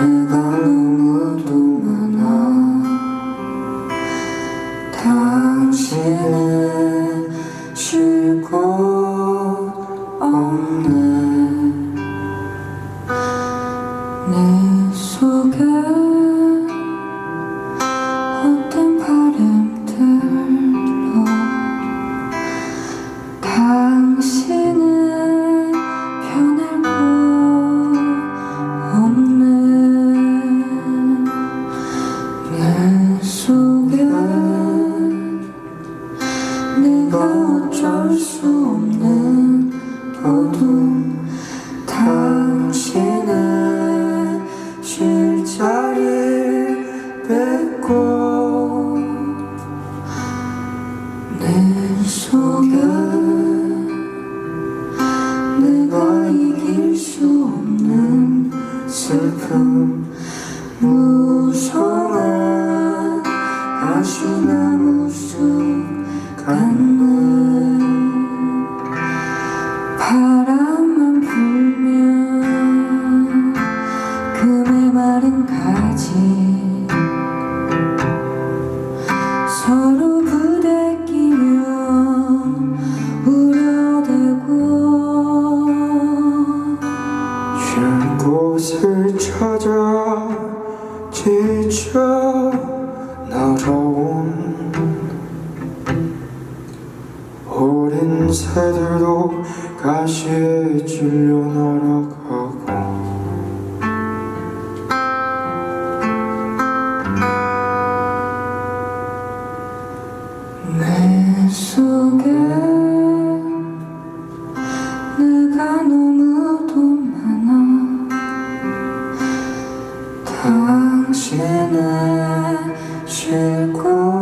내가 너무도 많아 당신은 쉴곳 없는 가 이길 수 없는 슬픔. 무성한 다시 남을 수 않는 바람 새들도 가시에 찔려 날아가고. 내 속에 내가 너무도 많아. 쉴곳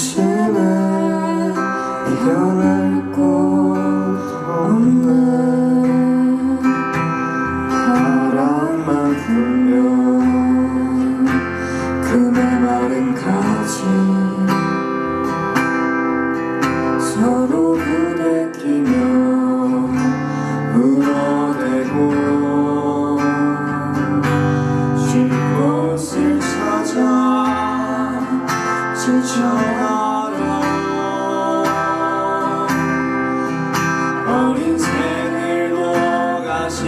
당신은 변할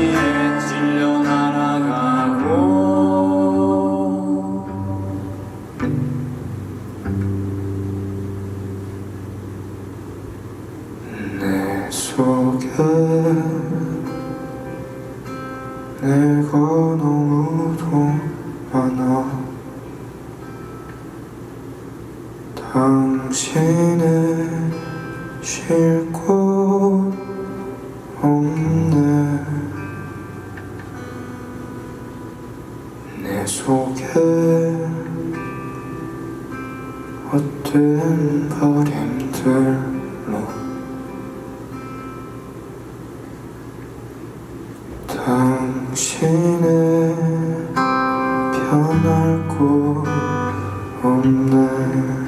가시에 찔려 날아가고 내 속에 내가 너무도 많아 당신은 쉴곳 없네 헛된 바람들로 당신은 변할 곳 없네